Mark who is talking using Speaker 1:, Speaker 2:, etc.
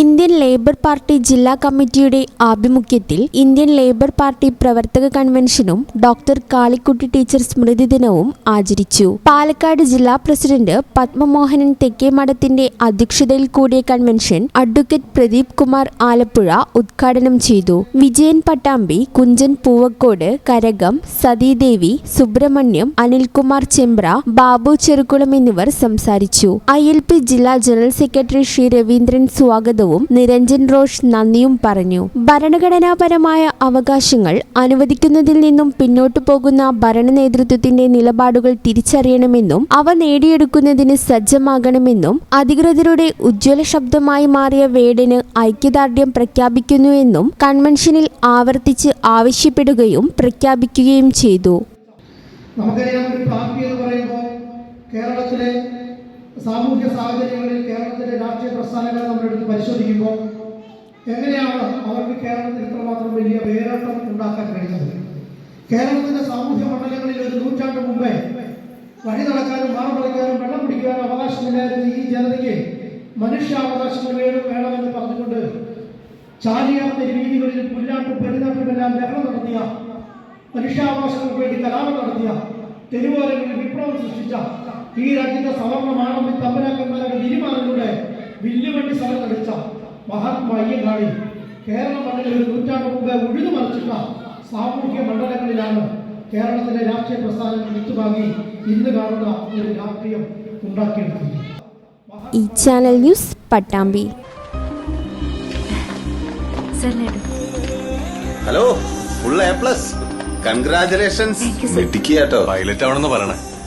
Speaker 1: Indian labour party ജില്ലാ കമ്മിറ്റിയുടെ ആഭിമുഖ്യത്തിൽ ഇന്ത്യൻ ലേബർ പാർട്ടി പ്രവർത്തക കൺവെൻഷനും ഡോക്ടർ കാളിക്കുട്ടി ടീച്ചർ സ്മൃതി ദിനവും ആചരിച്ചു. പാലക്കാട് ജില്ലാ പ്രസിഡന്റ് പത്മമോഹനൻ തെക്കേമഠത്തിന്റെ അധ്യക്ഷതയിൽ കൂടിയ കൺവെൻഷൻ അഡ്വക്കേറ്റ് പ്രദീപ് കുമാർ ആലപ്പുഴ ഉദ്ഘാടനം ചെയ്തു. വിജയൻ പട്ടാമ്പി കുഞ്ചൻ പൂവക്കോട് കരകം സതീദേവി സുബ്രഹ്മണ്യം അനിൽകുമാർ ചെമ്പ്ര ബാബു ചെറുകുളം എന്നിവർ സംസാരിച്ചു. ഐ ജില്ലാ ജനറൽ സെക്രട്ടറി ശ്രീ രവീന്ദ്രൻ സ്വാഗതവും നിരഞ്ജൻ റോഷ് നന്ദിയും പറഞ്ഞു. ഭരണഘടനാപരമായ അവകാശങ്ങൾ അനുവദിക്കുന്നതിൽ നിന്നും പിന്നോട്ടു പോകുന്ന ഭരണ നേതൃത്വത്തിന്റെ നിലപാടുകൾ തിരിച്ചറിയണമെന്നും അവ നേടിയെടുക്കുന്നതിന് സജ്ജമാകണമെന്നും അധികൃതരുടെ ഉജ്ജ്വല ശബ്ദമായി മാറിയ വേടിന് ഐക്യദാർഢ്യം പ്രഖ്യാപിക്കുന്നുവെന്നും കൺവെൻഷനിൽ ആവർത്തിച്ച് ആവശ്യപ്പെടുകയും പ്രഖ്യാപിക്കുകയും ചെയ്തു.
Speaker 2: നമുക്കറിയാം ഒരു പാർട്ടി എന്ന് പറയുമ്പോൾ കേരളത്തിലെ സാമൂഹ്യ സാഹചര്യങ്ങളിൽ കേരളത്തിലെ രാഷ്ട്രീയ പ്രസ്ഥാനങ്ങളെ നമ്മൾ എടുത്ത് പരിശോധിക്കുമ്പോൾ എങ്ങനെയാണ് അവർക്ക് കേരളത്തിൽ ഇത്രമാത്രം വലിയ വേരോട്ടം ഉണ്ടാക്കാൻ കഴിഞ്ഞത്? കേരളത്തിന്റെ സാമൂഹ്യ മണ്ഡലങ്ങളിൽ ഒരു നൂറ്റാണ്ട് മുമ്പേ വഴി നടക്കാനും മാറുപടിക്കാനും വെള്ളം പിടിക്കാനും അവകാശമില്ലായിരുന്ന ഈ ജനതയ്ക്ക് മനുഷ്യാവകാശങ്ങൾ വേണം വേണമെന്ന് പറഞ്ഞുകൊണ്ട് ചാലിയാത്ത രീതികളിൽ പുല്ലാട്ടും പെരുന്നാട്ടുമെല്ലാം ലഹളം നടത്തിയ മനുഷ്യാവകാശങ്ങൾക്ക് വേണ്ടി കലാപം നടത്തിയ തെരുവോരങ്ങളിൽ വിപ്ലവം സൃഷ്ടിച്ച ഈ രാജ്യത്തെ സവർണമാണെന്ന് നടിച്ച മഹാത്മാ അയ്യങ്കാളി കേരള മണ്ണിൽ ഒരു നൂറ്റാണ്ട് മുമ്പേ ഉഴുതു മറിച്ചിട്ട സാമൂഹ്യ മണ്ഡലങ്ങളിലാണ് കേരളത്തിലെ രാഷ്ട്രീയ പ്രസ്ഥാനങ്ങൾ വിത്തുവാങ്ങി ഇന്ന് കാണുന്ന ഒരു രാഷ്ട്രീയം ഉണ്ടാക്കിയെടുത്തത്
Speaker 1: ഈ channel news Pattambi.
Speaker 3: Hello full A plus. Congratulations കേട്ടോ
Speaker 4: പൈലറ്റ് ആവണമെന്ന് പറയണേ.